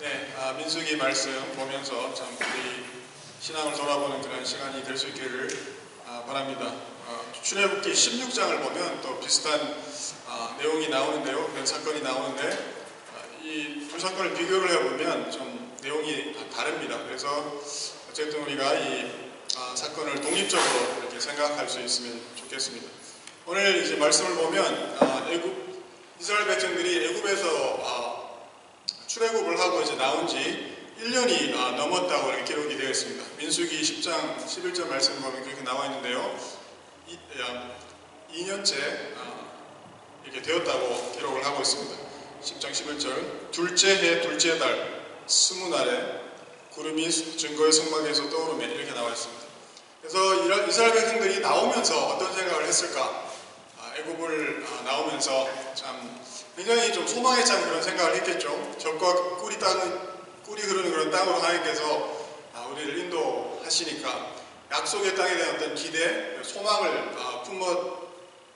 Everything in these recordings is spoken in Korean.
네, 아, 민수기 말씀 보면서 참 우리 신앙을 돌아보는 그런 시간이 될 수 있기를 아, 바랍니다. 아, 출애굽기 16장을 보면 또 비슷한 아, 내용이 나오는데요. 그런 사건이 나오는데 이 두 사건을 비교를 해보면 좀 내용이 다 다릅니다. 그래서 어쨌든 우리가 이 아, 사건을 독립적으로 이렇게 생각할 수 있으면 좋겠습니다. 오늘 이제 말씀을 보면 아, 애굽 이스라엘 백성들이 애굽에서 아, 출애굽을 하고 이제 나온 지 1년이 아, 넘었다고 이렇게 기록이 되어 있습니다. 민수기 10장 11절 말씀 보면 그렇게 나와 있는데요. 이, 2년째 아, 이렇게 되었다고 기록을 하고 있습니다. 10장 11절 둘째 해 둘째 달 스무 날에 구름이 증거의 성막에서 떠오르며 이렇게 나와 있습니다. 그래서 이스라엘 백성들이 나오면서 어떤 생각을 했을까? 아, 애굽을 아, 나오면서 참 굉장히 좀 소망에 찬 그런 생각을 했겠죠. 적과 꿀이 땅 꿀이 흐르는 그런 땅으로 하나님께서 아, 우리를 인도하시니까 약속의 땅에 대한 어떤 기대, 소망을 아, 품어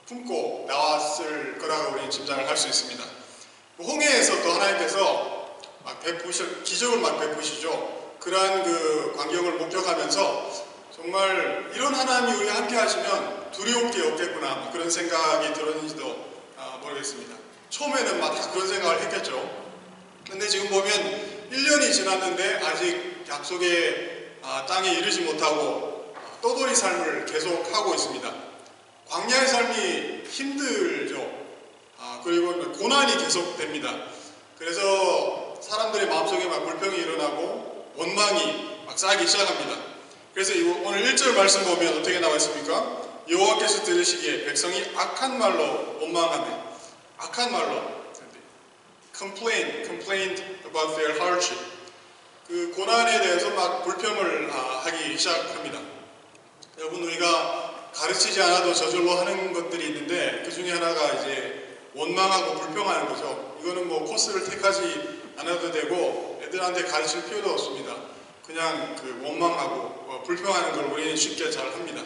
품고 나왔을 거라고 우리는 짐작을 할 수 있습니다. 홍해에서 또 하나님께서 막 베푸셔 기적을 막 베푸시죠. 그러한 그 광경을 목격하면서 정말 이런 하나님이 우리 함께 하시면 두려울 게 없겠구나 뭐 그런 생각이 들었는지도 아, 모르겠습니다. 처음에는 막 다 그런 생각을 했겠죠. 근데 지금 보면 1년이 지났는데 아직 약속의 아, 땅에 이르지 못하고 떠돌이 삶을 계속하고 있습니다. 광야의 삶이 힘들죠. 아, 그리고 고난이 계속됩니다. 그래서 사람들의 마음속에 막 불평이 일어나고 원망이 막 쌓이기 시작합니다. 그래서 오늘 1절 말씀 보면 어떻게 나와 있습니까? 여호와께서 들으시기에 백성이 악한 말로 원망하네. 악한 말로 complain, complained about their hardship. 그 고난에 대해서 막 불평을 아, 하기 시작합니다. 여러분 우리가 가르치지 않아도 저절로 하는 것들이 있는데 그 중에 하나가 이제 원망하고 불평하는 거죠. 이거는 뭐 코스를 택하지 않아도 되고 애들한테 가르칠 필요도 없습니다. 그냥 그 원망하고 어, 불평하는 걸 우리는 쉽게 잘 합니다.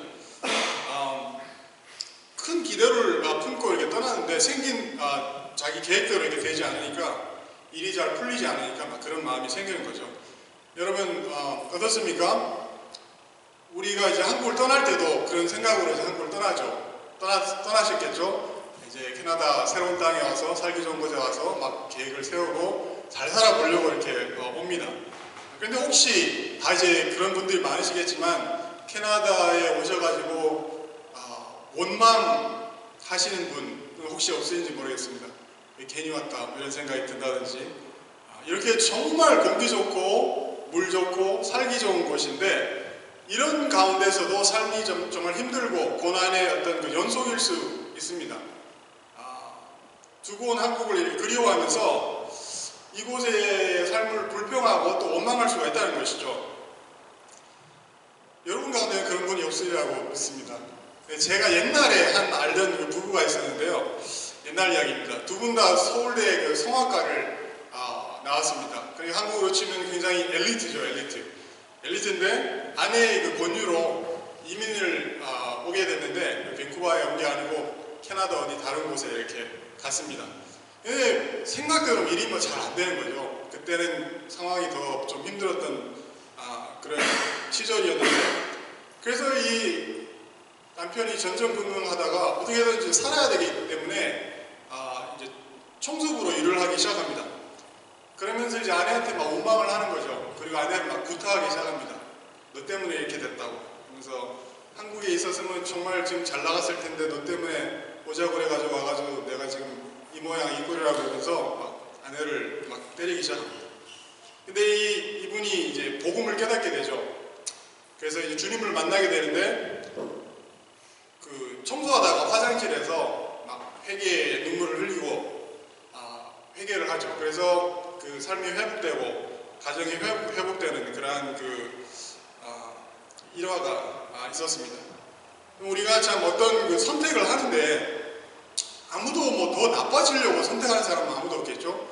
음, 큰 기대를 아, 품고 이렇게 떠나는데 생긴 아, 자기 계획대로 이렇게 되지 않으니까 일이 잘 풀리지 않으니까 막 그런 마음이 생기는 거죠. 여러분 어, 어떻습니까? 우리가 이제 한국을 떠날 때도 그런 생각으로 이제 한국을 떠나죠. 떠나, 떠나셨겠죠? 이제 캐나다 새로운 땅에 와서 살기 좋은 곳에 와서 막 계획을 세우고 잘 살아보려고 이렇게 어, 옵니다. 그런데 혹시 다 이제 그런 분들이 많으시겠지만 캐나다에 오셔가지고 어, 원망 하시는 분 혹시 없으신지 모르겠습니다. 왜 괜히 왔다 뭐 이런 생각이 든다든지 아, 이렇게 정말 공기 좋고 물 좋고 살기 좋은 곳인데 이런 가운데서도 삶이 좀, 정말 힘들고 고난의 어떤 그 연속일 수 있습니다. 아, 두고 온 한국을 그리워하면서 이곳의 삶을 불평하고 또 원망할 수가 있다는 것이죠. 여러분 가운데 그런 분이 없으리라고 믿습니다. 네, 제가 옛날에 한 알던 그 부부가 있었는데요. 옛날 이야기입니다. 두 분 다 서울대 그 성악과를 아, 나왔습니다. 그리고 한국으로 치면 굉장히 엘리트죠, 엘리트. 엘리트인데 아내의 그 권유로 이민을 아, 오게 됐는데 밴쿠버에 온 게 아니고 캐나다 어디 다른 곳에 이렇게 갔습니다. 근데 생각대로 일이 뭐 잘 안 되는 거죠. 그때는 상황이 더 좀 힘들었던 아, 그런 시절이었는데 그래서 이 남편이 전전긍긍하다가 어떻게든지 살아야 되기 때문에 아, 이제 청소부로 일을 하기 시작합니다. 그러면서 이제 아내한테 막 원망을 하는 거죠. 그리고 아내를 막 구타하기 시작합니다. 너 때문에 이렇게 됐다고. 그래서 한국에 있었으면 정말 지금 잘 나갔을 텐데 너 때문에 오자고 그래가지고 와가지고 내가 지금 이 모양 이 꼴이라고 그러면서 막 아내를 막 때리기 시작합니다. 근데 이, 이분이 이제 복음을 깨닫게 되죠. 그래서 이제 주님을 만나게 되는데 그 청소하다가 화장실에서 막 회개의 눈물을 흘리고 아, 회개를 하죠. 그래서 그 삶이 회복되고 가정이 회복, 회복되는 그러한 그 아, 일화가 아, 있었습니다. 우리가 참 어떤 그 선택을 하는데 아무도 뭐 더 나빠지려고 선택하는 사람은 아무도 없겠죠.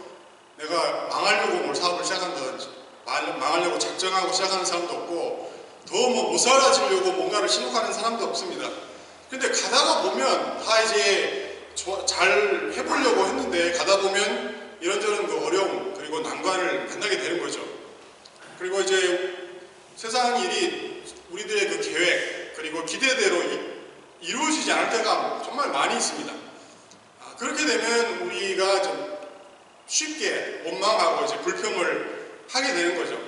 내가 망하려고 뭘 사업을 시작한다든지 망하려고 작정하고 시작하는 사람도 없고 더뭐못 살아지려고 뭔가를 신속하는 사람도 없습니다. 근데 가다가 보면 다 이제 잘 해보려고 했는데 가다 보면 이런저런 그 어려움 그리고 난관을 만나게 되는 거죠. 그리고 이제 세상 일이 우리들의 그 계획 그리고 기대대로 이, 이루어지지 않을 때가 정말 많이 있습니다. 아, 그렇게 되면 우리가 좀 쉽게 원망하고 이제 불평을 하게 되는 거죠.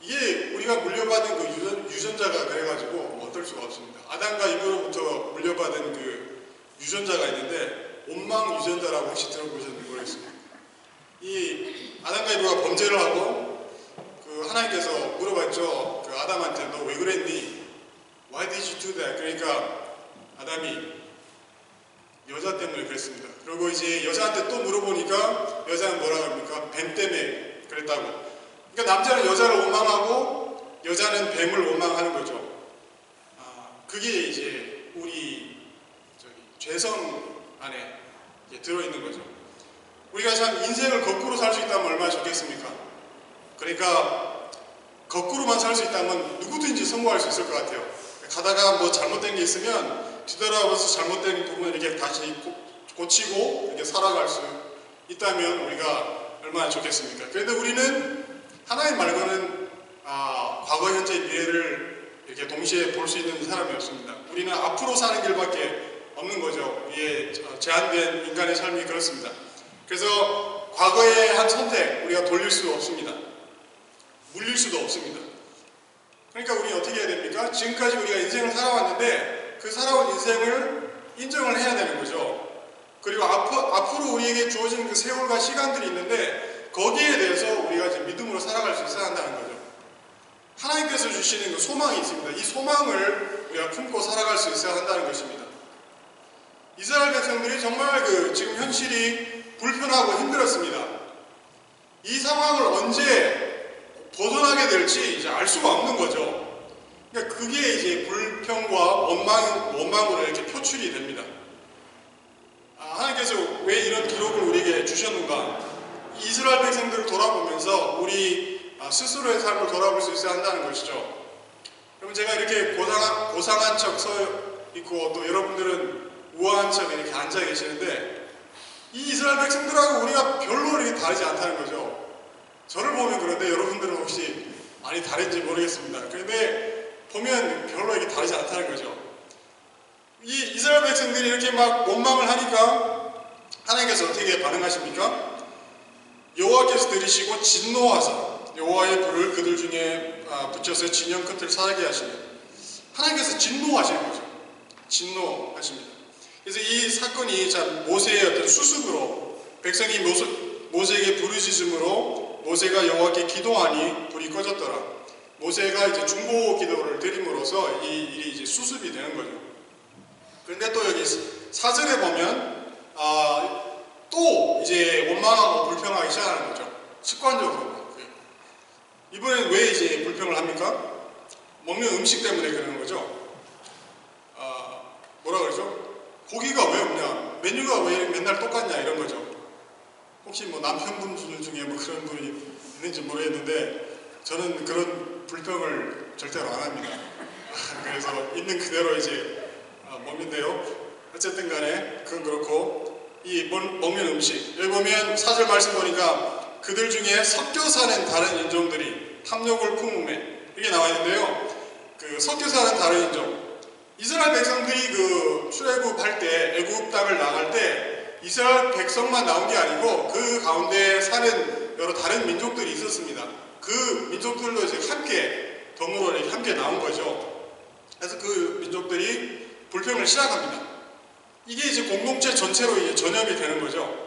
이게 우리가 물려받은 그 유전, 유전자가 그래가지고 뭐 어떨 수가 없습니다. 아담과 이브로부터 물려받은 그 유전자가 있는데 원망 유전자라고 혹시 들어보셨는지 모르겠습니다. 이 아담과 이브가 범죄를 하고 그 하나님께서 물어봤죠. 그 아담한테 너 왜 그랬니? Why did you do that? 그러니까 아담이 여자 때문에 그랬습니다. 그리고 이제 여자한테 또 물어보니까 여자는 뭐라 합니까? 뱀 때문에 그랬다고. 그러니까 남자는 여자를 원망하고 여자는 뱀을 원망하는 거죠. 아, 그게 이제 우리 저기 죄성 안에 들어있는 거죠. 우리가 참 인생을 거꾸로 살 수 있다면 얼마나 좋겠습니까? 그러니까 거꾸로만 살 수 있다면 누구든지 성공할 수 있을 것 같아요. 가다가 뭐 잘못된 게 있으면 뒤돌아봐서 잘못된 부분을 이렇게 다시 고- 고치고 이렇게 살아갈 수 있다면 우리가 얼마나 좋겠습니까? 그런데 우리는 하나님 말고는 아, 과거, 현재, 미래를 이렇게 동시에 볼 수 있는 사람이 없습니다. 우리는 앞으로 사는 길밖에 없는 거죠. 우리의 저- 제한된 인간의 삶이 그렇습니다. 그래서 과거의 한 선택 우리가 돌릴 수 없습니다. 물릴 수도 없습니다. 그러니까 우리 어떻게 해야 됩니까? 지금까지 우리가 인생을 살아왔는데 그 살아온 인생을 인정을 해야 되는 거죠. 그리고 앞, 앞으로 우리에게 주어진 그 세월과 시간들이 있는데 거기에 대해서 우리가 이제 믿음으로 살아갈 수 있어야 한다는 거죠. 하나님께서 주시는 그 소망이 있습니다. 이 소망을 우리가 품고 살아갈 수 있어야 한다는 것입니다. 이스라엘 백성들이 정말 그 지금 현실이 불편하고 힘들었습니다. 이 상황을 언제 벗어나게 될지 이제 알 수가 없는 거죠. 그러니까 그게 이제 불평과 원망, 원망으로 이렇게 표출이 됩니다. 아, 하나님께서 왜 이런 기록을 우리에게 주셨는가? 이스라엘 백성들을 돌아보면서 우리 아, 스스로의 삶을 돌아볼 수 있어야 한다는 것이죠. 그러면 제가 이렇게 고상한, 고상한 척 서 있고 또 여러분들은 우아한 척 이렇게 앉아 계시는데 이 이스라엘 백성들하고 우리가 별로 이렇게 다르지 않다는 거죠. 저를 보면 그런데 여러분들은 혹시 많이 다른지 모르겠습니다. 그런데 보면 별로 이렇게 다르지 않다는 거죠. 이 이스라엘 백성들이 이렇게 막 원망을 하니까 하나님께서 어떻게 반응하십니까? 여호와께서 들으시고 진노하사 여호와의 불을 그들 중에 아, 붙여서 진영 끝을 살게 하시는 하나님께서 진노하시는 거죠. 진노하십니다. 그래서 이 사건이 참 모세의 어떤 수습으로 백성이 모세, 모세에게 부르짖음으로 모세가 여호와께 기도하니 불이 꺼졌더라. 모세가 이제 중보 기도를 드림으로써 이 일이 이제 수습이 되는 거죠. 그런데 또 여기 사절에 보면 아, 또 이제 원망하고 불평하기 시작하는 거죠. 습관적으로. 이번엔 왜 이제 불평을 합니까? 먹는 음식 때문에 그러는 거죠. 아, 뭐라 그러죠? 고기가 왜 없냐? 메뉴가 왜 맨날 똑같냐? 이런 거죠. 혹시 뭐 남편분 중에 뭐 그런 분이 있는지 모르겠는데 저는 그런 불평을 절대로 안 합니다. 그래서 있는 그대로 이제 아, 먹는데요. 어쨌든 간에 그건 그렇고 이 먹- 먹는 음식 여기 보면 사절 말씀 보니까 그들 중에 섞여 사는 다른 인종들이 탐욕을 품음에 이게 나와 있는데요. 그 섞여 사는 다른 인종 이스라엘 백성들이 그 출애굽할 때 애굽 땅을 나갈 때 이스라엘 백성만 나온 게 아니고 그 가운데 사는 여러 다른 민족들이 있었습니다. 그 민족들도 이제 함께 덤으로 이렇게 함께 나온 거죠. 그래서 그 민족들이 불평을 시작합니다. 이게 이제 공동체 전체로 이제 전염이 되는 거죠.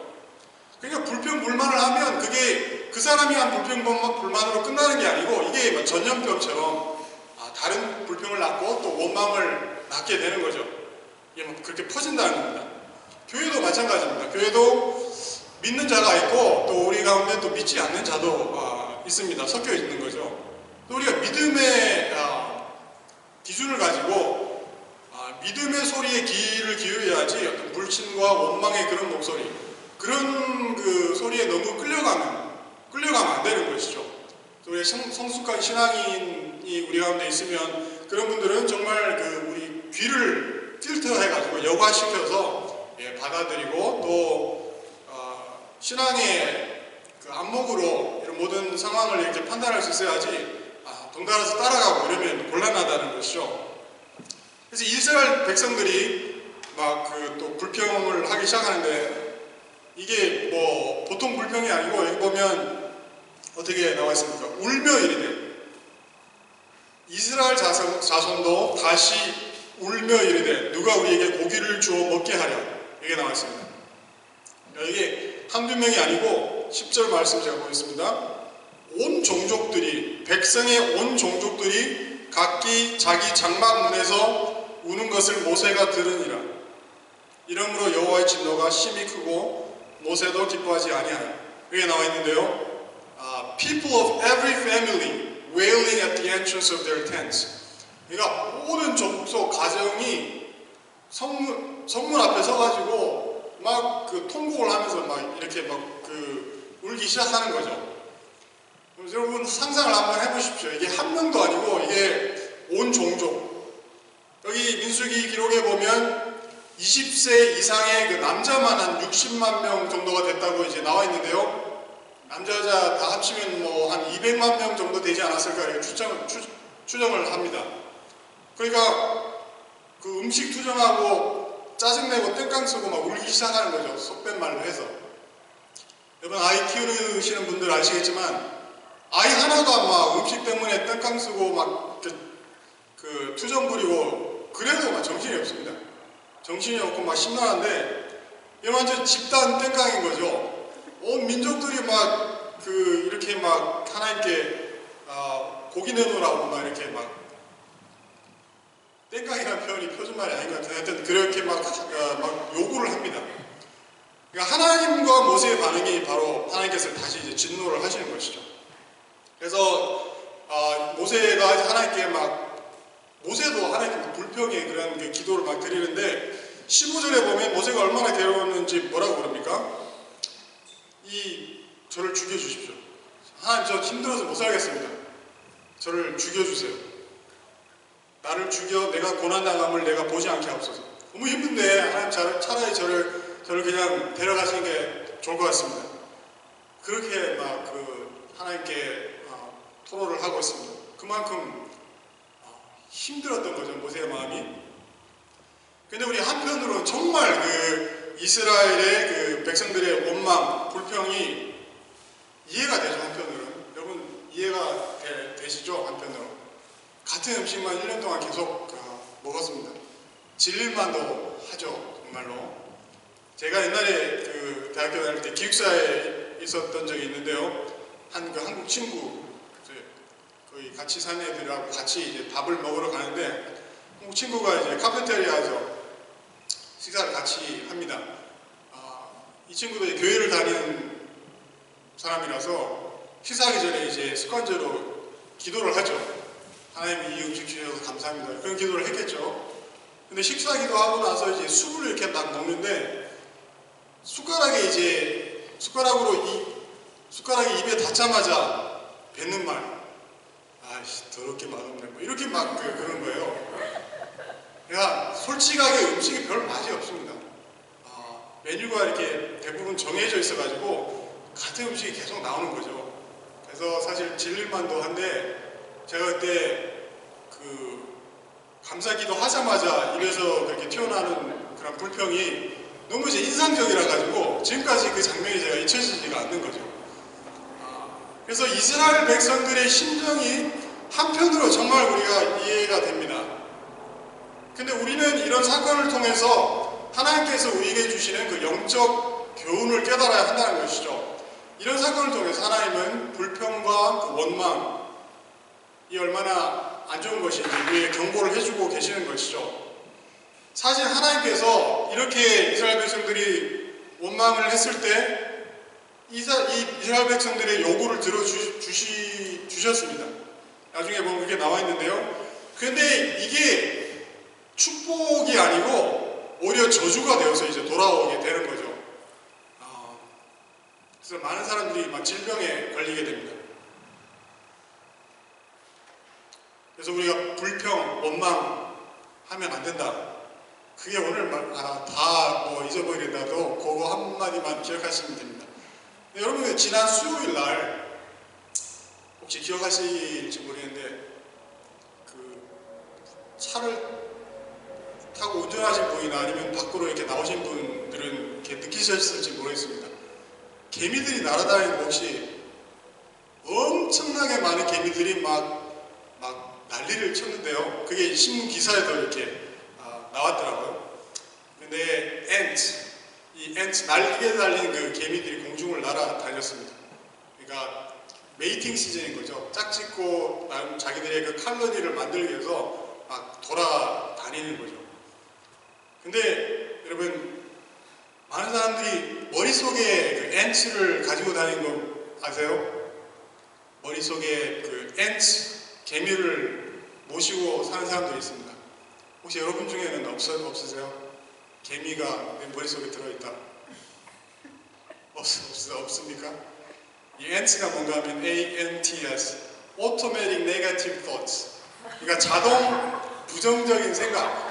그러니까 불평 불만을 하면 그게 그 사람이 한 불평 불만으로 끝나는 게 아니고 이게 뭐 전염병처럼 아, 다른 불평을 낳고 또 원망을 낳게 되는 거죠. 이게 뭐 그렇게 퍼진다는 겁니다. 교회도 마찬가지입니다. 교회도 믿는 자가 있고 또 우리 가운데 또 믿지 않는 자도 아, 있습니다. 섞여 있는 거죠. 또 우리가 믿음의 아, 기준을 가지고 아, 믿음의 소리에 귀를 기울여야지 어떤 불신과 원망의 그런 목소리 그런 그 소리에 너무 끌려가면 끌려가면 안 되는 것이죠. 우리 성, 성숙한 신앙인이 우리 가운데 있으면 그런 분들은 정말 그 우리 귀를 필터해가지고 여과시켜서 예, 받아들이고 또 어, 신앙의 그 안목으로 이런 모든 상황을 이렇게 판단할 수 있어야지 아, 동달아서 따라가고 이러면 곤란하다는 것이죠. 그래서 이스라엘 백성들이 막 그 또 불평을 하기 시작하는데 이게 뭐 보통 불평이 아니고 여기 보면 어떻게 나와 있습니까? 울며 이르되 이스라엘 자손, 자손도 다시 울며 이르되 누가 우리에게 고기를 주어 먹게 하려 이게 나와 있습니다. 이게 한두 명이 아니고 10절 말씀 제가 보겠습니다. 온 종족들이 백성의 온 종족들이 각기 자기 장막 문에서 우는 것을 모세가 들으니라. 이러므로 여호와의 진노가 심히 크고 모세도 기뻐하지 아니하여. 여기 나와 있는데요. 아, people of every family wailing at the entrance of their tents. 그러니까 모든 족속 가정이 성문 성문 앞에 서가지고 막 그 통곡을 하면서 막 이렇게 막 그 울기 시작하는 거죠. 여러분 상상을 한번 해보십시오. 이게 한 명도 아니고 이게 온 종족. 여기 민수기 기록에 보면 20세 이상의 그 남자만 한 60만 명 정도가 됐다고 이제 나와 있는데요. 남자 여자 다 합치면 뭐 한 200만 명 정도 되지 않았을까 이렇게 추정, 추, 추정을 합니다. 그러니까 그 음식 투정하고 짜증내고 땡깡 쓰고 막 울기 시작하는 거죠. 속된 말로 해서. 여러분 아이 키우시는 분들 아시겠지만 아이 하나가 막 음식 때문에 땡깡 쓰고 막 그, 그 투정 부리고 그래도 막 정신이 없습니다. 정신이 없고 막 심란한데 이건 완전 집단 땡깡인 거죠. 온 민족들이 막 그 이렇게 막 하나님께 아, 고기 내놓으라고 막 이렇게 막 땡깡이라는 표현이 표준말이 아닌 것 같은데 하여튼 그렇게 막, 아, 막 요구를 합니다. 그러니까 하나님과 모세의 반응이 바로 하나님께서 다시 이제 진노를 하시는 것이죠. 그래서 아, 모세가 하나님께 막 모세도 하나님께 불평의 그런 그 기도를 막 드리는데 15절에 보면 모세가 얼마나 괴로웠는지 뭐라고 그럽니까? 이 저를 죽여주십시오. 하나님 저 힘들어서 못 살겠습니다. 저를 죽여주세요. 나를 죽여 내가 고난당함을 내가 보지 않게 하옵소서. 너무 힘든데 하나님 차- 차라리 저를 저를 그냥 데려가시는 게 좋을 것 같습니다. 그렇게 막 그 하나님께 어, 토로를 하고 있습니다. 그만큼 어, 힘들었던 거죠 모세의 마음이. 근데 우리 한편으로는 정말 그 이스라엘의 그 백성들의 원망, 불평이 이해가 되죠 한편으로는. 여러분 이해가 되, 시죠 한편으로. 같은 음식만 1년 동안 계속 어, 먹었습니다. 질릴만도 하죠 정말로. 제가 옛날에 그 대학교 다닐 때 기숙사에 있었던 적이 있는데요. 한 그 한국 친구 거의 같이 사는 애들하고 같이 이제 밥을 먹으러 가는데 한국 친구가 이제 카페테리아에서 식사를 같이 합니다. 아, 이 친구도 교회를 다니는 사람이라서 식사하기 전에 이제 습관적으로 기도를 하죠. 하나님 이 음식 주셔서 감사합니다. 그런 기도를 했겠죠. 근데 식사 기도하고 나서 이제 술을 이렇게 딱 먹는데 숟가락에 이제 숟가락으로 이 숟가락이 입에 닿자마자 뱉는 말 아이씨 더럽게 맛없네 뭐 이렇게 막 그, 그런 거예요. 그러니까 솔직하게 음식이 별 맛이 없습니다. 아, 메뉴가 이렇게 대부분 정해져 있어가지고 같은 음식이 계속 나오는 거죠. 그래서 사실 질릴만도 한데 제가 그때 그 감사기도 하자마자 입에서 그렇게 튀어나오는 그런 불평이 너무 이제 인상적이라 가지고 지금까지 그 장면이 제가 잊혀지지가 않는 거죠. 아, 그래서 이스라엘 백성들의 심정이 한편으로 정말 우리가 이해가 됩니다. 근데 우리는 이런 사건을 통해서 하나님께서 우리에게 주시는 그 영적 교훈을 깨달아야 한다는 것이죠. 이런 사건을 통해서 하나님은 불평과 그 원망, 이 얼마나 안 좋은 것인지 우리에게 경고를 해주고 계시는 것이죠. 사실 하나님께서 이렇게 이스라엘 백성들이 원망을 했을 때 이스라엘 백성들의 요구를 들어주시, 주셨습니다. 나중에 보면 그게 나와 있는데요. 근데 이게 아니고 오히려 저주가 되어서 이제 돌아오게 되는 거죠. 아, 그래서 많은 사람들이 막 질병에 걸리게 됩니다. 그래서 우리가 불평, 원망 하면 안 된다. 그게 오늘 아, 다뭐 잊어버린다도 그거 한마디만 기억하시면 됩니다. 네, 여러분 지난 수요일 날 혹시 기억하실지 모르겠는데 그 차를 타고 운전하신 분이나 아니면 밖으로 이렇게 나오신 분들은 이렇게 느끼셨을지 모르겠습니다. 개미들이 날아다니는 거 혹시 엄청나게 많은 개미들이 막, 막 난리를 쳤는데요. 그게 신문 기사에도 이렇게 아, 나왔더라고요. 근데 ant, 이 ant 날개 달린 그 개미들이 공중을 날아다녔습니다. 그러니까 메이팅 시즌인 거죠. 짝짓고 자기들의 그 칼로니를 만들기 위해서 막 돌아다니는 거죠. 근데 여러분 많은 사람들이 머릿속에 그 엔츠를 가지고 다니는 거 아세요? 머릿속에 그 엔츠 개미를 모시고 사는 사람들이 있습니다. 혹시 여러분 중에는 없, 없으세요? 개미가 내 머릿속에 들어있다. 없, 없, 없습니까? 이 엔츠가 뭔가 하면 ANTS Automatic Negative Thoughts 그러니까 자동 부정적인 생각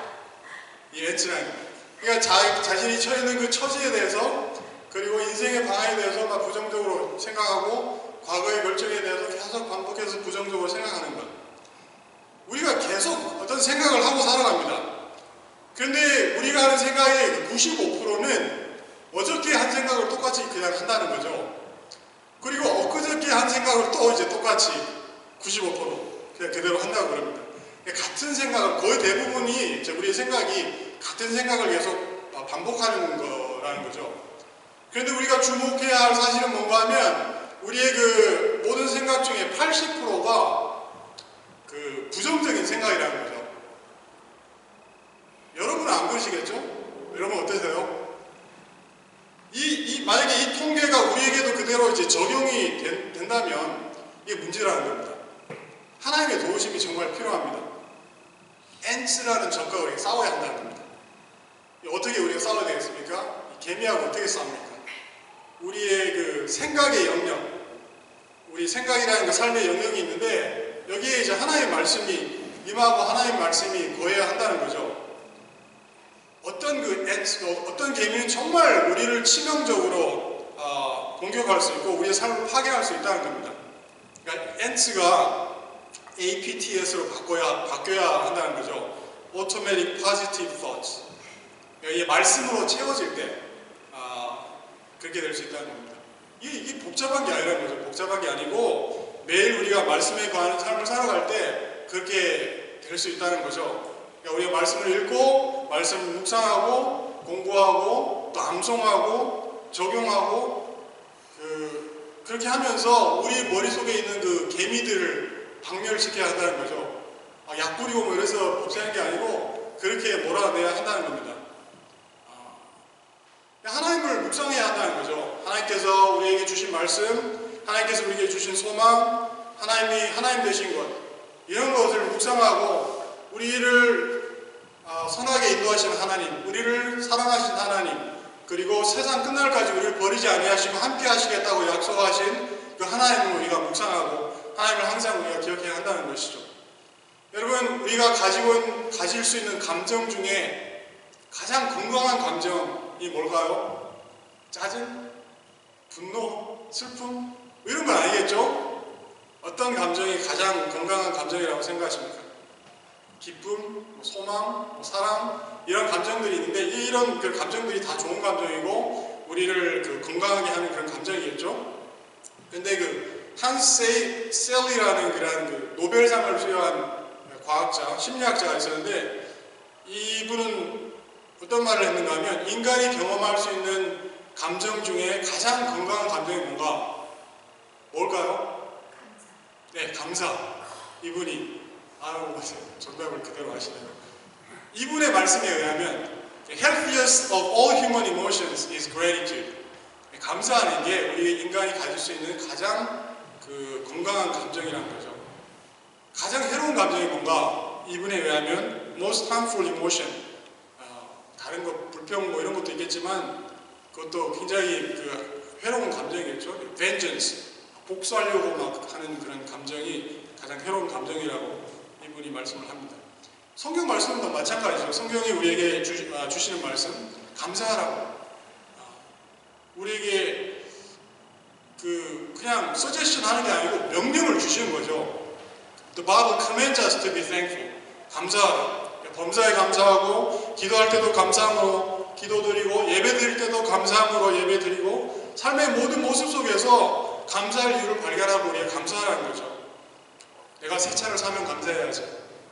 거. 그러니까 자, 자신이 처해 있는 그 처지에 대해서 그리고 인생의 방향에 대해서 막 부정적으로 생각하고 과거의 결정에 대해서 계속 반복해서 부정적으로 생각하는 것. 우리가 계속 어떤 생각을 하고 살아갑니다. 그런데 우리가 하는 생각의 95%는 어저께 한 생각을 똑같이 그냥 한다는 거죠. 그리고 엊그저께 한 생각을 또 이제 똑같이 95% 그냥 그대로 한다고 그럽니다. 같은 생각을 거의 대부분이 우리의 생각이 같은 생각을 계속 반복하는 거라는 거죠. 그런데 우리가 주목해야 할 사실은 뭔가 하면 우리의 그 모든 생각 중에 80%가 그 부정적인 생각이라는 거죠. 여러분은 안 그러시겠죠? 여러분 어떠세요? 이, 이 만약에 이 통계가 우리에게도 그대로 이제 적용이 된, 된다면 이게 문제라는 겁니다. 하나님의 도우심이 정말 필요합니다. 엔츠라는 적과 우리가 싸워야 한다는 겁니다. 어떻게 우리가 싸워야 되겠습니까? 개미하고 어떻게 싸웁니까? 우리의 그 생각의 영역, 우리 생각이라는 그 삶의 영역이 있는데 여기에 이제 하나의 말씀이 임하고 하나의 말씀이 거해야 한다는 거죠. 어떤 그 어떤 개미는 정말 우리를 치명적으로 어, 공격할 수 있고 우리의 삶을 파괴할 수 있다는 겁니다. 그러니까 엔츠가 APTS로 바꿔야 바뀌어야 한다는 거죠. Automatic Positive Thoughts. 그러니까 이게 말씀으로 채워질 때 아, 그렇게 될 수 있다는 겁니다. 이게, 이게 복잡한 게 아니라는 거죠. 복잡한 게 아니고 매일 우리가 말씀에 관한 삶을 살아갈 때 그렇게 될 수 있다는 거죠. 그러니까 우리가 말씀을 읽고 말씀을 묵상하고 공부하고 또 암송하고 적용하고 그 그렇게 하면서 우리 머릿속에 있는 그 개미들을 박멸시켜야 한다는 거죠. 아, 약 뿌리고 뭐 이래서 복사하는 게 아니고 그렇게 몰아내야 한다는 겁니다. 아, 하나님을 묵상해야 한다는 거죠. 하나님께서 우리에게 주신 말씀, 하나님께서 우리에게 주신 소망, 하나님이 하나님 되신 것 이런 것을 묵상하고 우리를 아, 선하게 인도하시는 하나님, 우리를 사랑하신 하나님, 그리고 세상 끝날까지 우리를 버리지 아니하시고 함께 하시겠다고 약속하신 그 하나님을 우리가 묵상하고 하나님을 항상 우리가 기억해야 한다는 것이죠. 여러분, 우리가 가지고 가질 수 있는 감정 중에 가장 건강한 감정 이 뭘까요? 짜증? 분노? 슬픔? 이런 건 아니겠죠? 어떤 감정이 가장 건강한 감정이라고 생각하십니까? 기쁨, 뭐 소망, 뭐 사랑 이런 감정들이 있는데 이런 그 감정들이 다 좋은 감정이고 우리를 그 건강하게 하는 그런 감정이겠죠. 근데 그 한세 셀리라는 그런 그 노벨상을 수여한 과학자, 심리학자가 있었는데 이분은 어떤 말을 했는가 하면 인간이 경험할 수 있는 감정 중에 가장 건강한 감정이 뭔가 뭘까요? 네, 감사. 이분이 아유, 정답을 그대로 하시네요. 이분의 말씀에 의하면 healthiest of all human emotions is gratitude. 감사하는 게 우리 인간이 가질 수 있는 가장 그 건강한 감정이라는 거죠. 가장 해로운 감정이 뭔가 이분에 의하면 most harmful emotion. 어, 다른 거 불평 뭐 이런 것도 있겠지만 그것도 굉장히 그 해로운 감정이겠죠. vengeance. 복수하려고 막 하는 그런 감정이 가장 해로운 감정이라고 이분이 말씀을 합니다. 성경 말씀도 마찬가지죠. 성경이 우리에게 주, 시는 말씀 감사하라고. 우리에게 그 그냥 서제션 하는 게 아니고 명령을 주시는 The Bible commands us to be thankful. 감사하라. 범사에 감사하고 기도할 때도 감사함으로 기도드리고 예배 드릴 때도 감사함으로 예배 드리고 삶의 모든 모습 속에서 감사할 이유를 발견하고 우리가 감사하라는 거죠. 내가 새 차를 사면 감사해야지.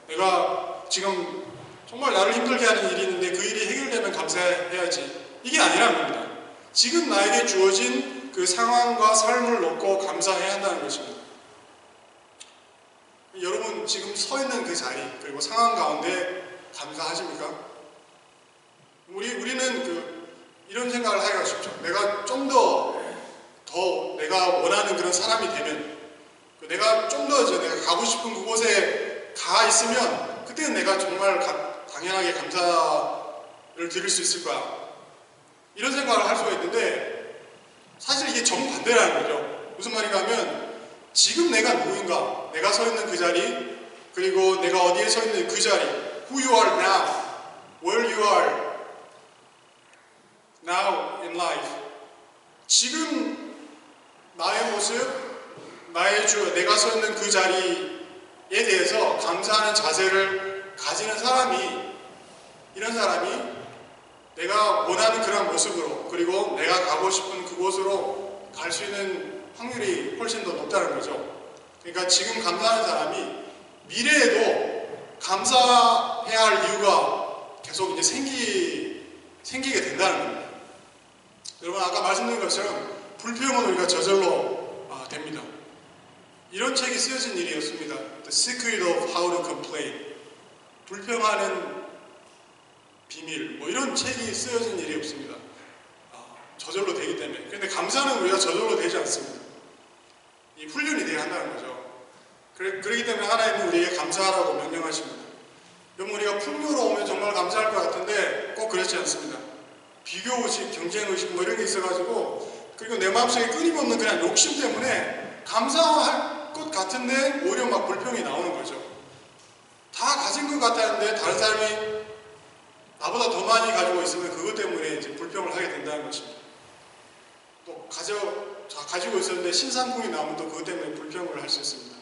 내가 지금 정말 나를 힘들게 하는 일이 있는데 그 일이 해결되면 감사해야지. 이게 아니란 겁니다. 지금 나에게 주어진 그 상황과 삶을 놓고 감사해야 한다는 것입니다. 여러분 지금 서 있는 그 자리 그리고 상황 가운데 감사하십니까? 우리 우리는 그 이런 생각을 하기가 쉽죠. 내가 좀 더 더 내가 원하는 그런 사람이 되면 그 내가 좀 더 내가 가고 싶은 그곳에 가 있으면 그때는 내가 정말 가- 당연하게 감사를 드릴 수 있을 거야. 이런 생각을 할 수가 있는데 사실 이게 정반대라는 거죠. 무슨 말인가 하면 지금 내가 누구인가, 내가 서 있는 그 자리, 그리고 내가 어디에 서 있는 그 자리, who you are now, where you are now in life. 지금 나의 모습, 나의 주, 내가 서 있는 그 자리에 대해서 감사하는 자세를 가지는 사람이, 이런 사람이 내가 원하는 그런 모습으로, 그리고 내가 가고 싶은 그곳으로 갈 수 있는 확률이 훨씬 더 높다는 거죠. 그러니까 지금 감사하는 사람이 미래에도 감사 해야 할 이유가 계속 이제 생기, 생기게 된다는 겁니다. 여러분, 아까 말씀드린 것처럼 불평은 우리가 저절로 아, 됩니다. 이런 책이 쓰여진 일이었습니다. The Secret of How to Complain. 불평하는 비밀. 뭐 이런 책이 쓰여진 일이 없습니다. 아, 저절로 되기 때문에. 그런데 감사는 우리가 저절로 되지 않습니다. 이 훈련이 돼야 한다는 거죠. 그래, 그렇기 때문에 하나님은 우리에게 감사하라고 명령하십니다. 여러분 우리가 풍요로우면 정말 감사할 것 같은데 꼭 그렇지 않습니다. 비교의식, 경쟁의식 뭐 이런 게 있어가지고 그리고 내 마음속에 끊임없는 그냥 욕심 때문에 감사할 것 같은데 오히려 막 불평이 나오는 거죠. 다 가진 것 같았는데 다른 사람이 나보다 더 많이 가지고 있으면 그것 때문에 이제 불평을 하게 된다는 것입니다. 또 가져 자, 가지고 있었는데 신상품이 나오면 또 그것 때문에 불평을 할 수 있습니다.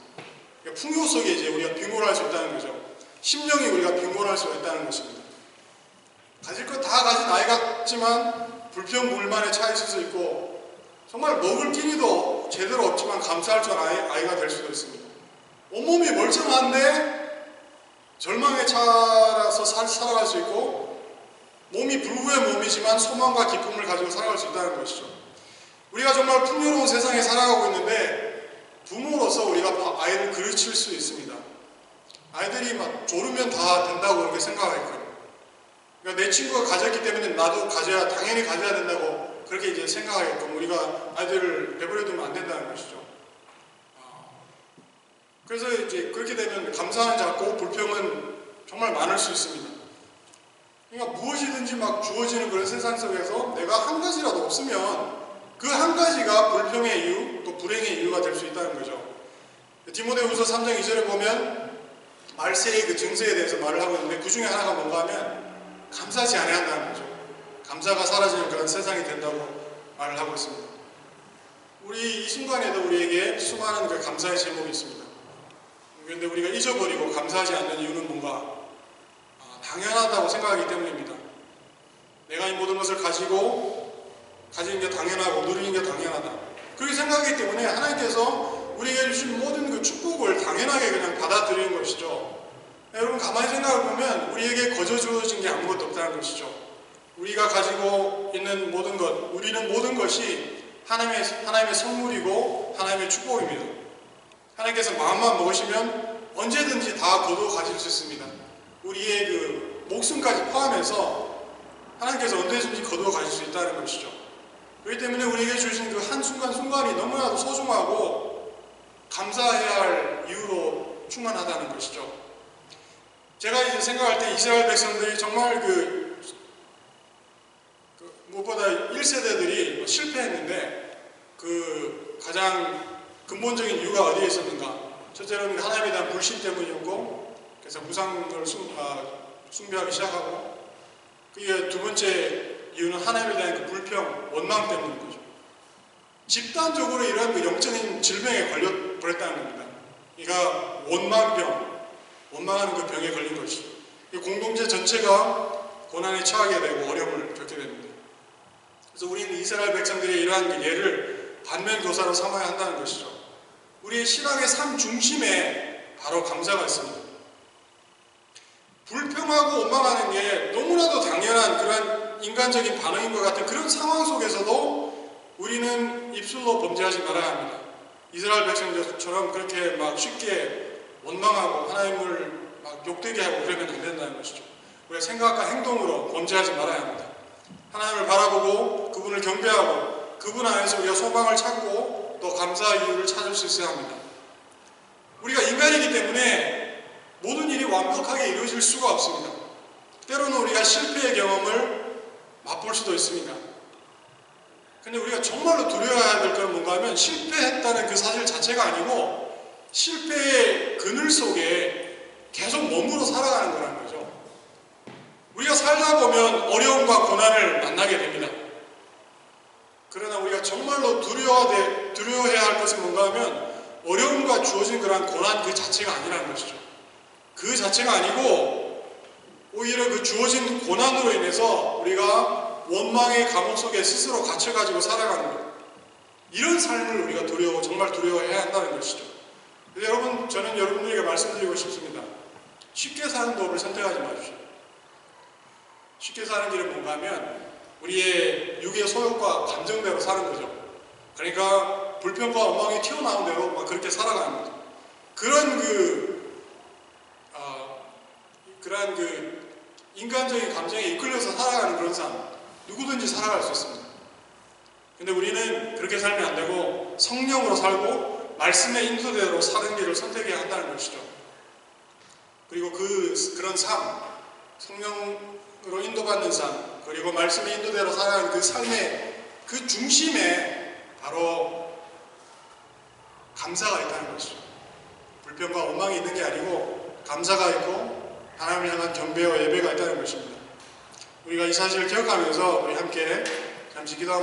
그러니까 풍요 속에 이제 우리가 빈곤할 수 있다는 거죠. 심령이 우리가 빈곤할 수가 있다는 것입니다. 가질 것 다 가진 아이 같지만 불평 불만에 차 있을 수 있고 정말 먹을 끼니도 제대로 없지만 감사할 줄 아이, 아이가 될 수도 있습니다. 온몸이 멀쩡한데 절망에 차라서 살, 살아갈 수 있고 몸이 불구의 몸이지만 소망과 기쁨을 가지고 살아갈 수 있다는 것이죠. 우리가 정말 풍요로운 세상에 살아가고 있는데 부모로서 우리가 아이를 그르칠 수 있습니다. 아이들이 막 조르면 다 된다고 그렇게 생각하니까. 그러니까 내 친구가 가졌기 때문에 나도 가져야 당연히 가져야 된다고 그렇게 이제 생각하게끔 우리가 아이들을 내버려두면 안 된다는 것이죠. 아, 그래서 이제 그렇게 되면 감사는 작고 불평은 정말 많을 수 있습니다. 그러니까 무엇이든지 막 주어지는 그런 세상 속에서 내가 한 가지라도 없으면 그 한 가지가 불평의 이유 또 불행의 이유가 될 수 있다는 거죠. 디모데후서 3장 2절에 보면 말세의 그 증세에 대해서 말을 하고 있는데 그 중에 하나가 뭔가 하면 감사하지 않아야 한다는 거죠. 감사가 사라지는 그런 세상이 된다고 말을 하고 있습니다. 우리 이 순간에도 우리에게 수많은 그 감사의 제목이 있습니다. 그런데 우리가 잊어버리고 감사하지 않는 이유는 뭔가 아, 당연하다고 생각하기 때문입니다. 내가 이 모든 것을 가지고 가지는 게 당연하고 누리는 게 당연하다. 그렇게 생각하기 때문에 하나님께서 우리에게 당연하게 그냥 받아들이는 것이죠. 여러분 가만히 생각해 보면 우리에게 거저 주어진 게 아무것도 없다는 것이죠. 우리가 가지고 있는 모든 것, 우리는 모든 것이 하나님의 하나님의 선물이고 하나님의 축복입니다. 하나님께서 마음만 먹으시면 언제든지 다 거두어 가질 수 있습니다. 우리의 그 목숨까지 포함해서 하나님께서 언제든지 거두어 가질 수 있다는 것이죠. 그렇기 때문에 우리에게 주신 그 한순간순간이 너무나도 소중하고 감사해야 할 이유로 충만하다는 것이죠. 제가 이제 생각할 때 이스라엘 백성들이 정말 그, 그 무엇보다 1세대들이 뭐 실패했는데 그 가장 근본적인 이유가 어디에 있었는가? 첫째로는 하나님에 대한 불신 때문이었고 그래서 무상을 숭, 아, 숭배하기 시작하고 그게 두 번째 이유는 하나님에 대한 그 불평, 원망 거죠. 집단적으로 이러한 그 영적인 질병에 걸려 버렸다는 겁니다. 그러니까 원망병, 원망하는 그 병에 걸린 것이죠. 이 공동체 전체가 고난에 처하게 되고 어려움을 겪게 됩니다. 그래서 우리는 이스라엘 백성들의 이러한 그 예를 반면 교사로 삼아야 한다는 것이죠. 우리의 신앙의 삶 중심에 바로 감사가 있습니다. 불평하고 원망하는 게 너무나도 당연한 그런 인간적인 반응인 것 같은 그런 상황 속에서도 우리는 입술로 범죄하지 말아야 합니다. 이스라엘 백성들처럼 그렇게 막 쉽게 원망하고 하나님을 막 욕되게 하고 그러면 안 된다는 것이죠. 우리가 생각과 행동으로 범죄하지 말아야 합니다. 하나님을 바라보고 그분을 경배하고 그분 안에서 우리가 소망을 찾고 또 감사 이유를 찾을 수 있어야 합니다. 우리가 인간이기 때문에 모든 일이 완벽하게 이루어질 수가 없습니다. 때로는 우리가 실패의 경험을 맛볼 수도 있습니다. 근데 우리가 정말로 두려워해야 될 건 뭔가 하면 실패했다는 그 사실 자체가 아니고 실패의 그늘 속에 계속 머무러 살아가는 거라는 거죠. 우리가 살다 보면 어려움과 고난을 만나게 됩니다. 그러나 우리가 정말로 두려워해, 두려워해야 할 것은 뭔가 하면 어려움과 주어진 그러한 고난 그 자체가 아니라는 것이죠. 그 자체가 아니고 오히려 그 주어진 고난으로 인해서 우리가 원망의 감옥 속에 스스로 갇혀가지고 살아가는 것. 이런 삶을 우리가 두려워, 정말 두려워해야 한다는 것이죠. 여러분, 저는 여러분들에게 말씀드리고 싶습니다. 쉽게 사는 법을 선택하지 마십시오. 쉽게 사는 길은 뭔가 하면 우리의 육의 소욕과 감정대로 사는 거죠. 그러니까 불평과 원망이 튀어나온 대로 막 그렇게 살아가는 거죠. 그런 그, 어, 그러한 그 인간적인 감정에 이끌려서 살아가는 그런 삶, 누구든지 살아갈 수 있습니다. 근데 우리는 그렇게 살면 안 되고 성령으로 살고 말씀의 인도대로 사는 길을 선택해야 한다는 것이죠. 그리고 그 그런 삶, 성령으로 인도받는 삶, 그리고 말씀의 인도대로 살아가는 그 삶의 그 중심에 바로 감사가 있다는 것이죠. 불평과 원망이 있는 게 아니고 감사가 있고 하나님을 향한 경배와 예배가 있다는 것입니다. 우리가 이 사실을 기억하면서 우리 함께 잠시 기도하면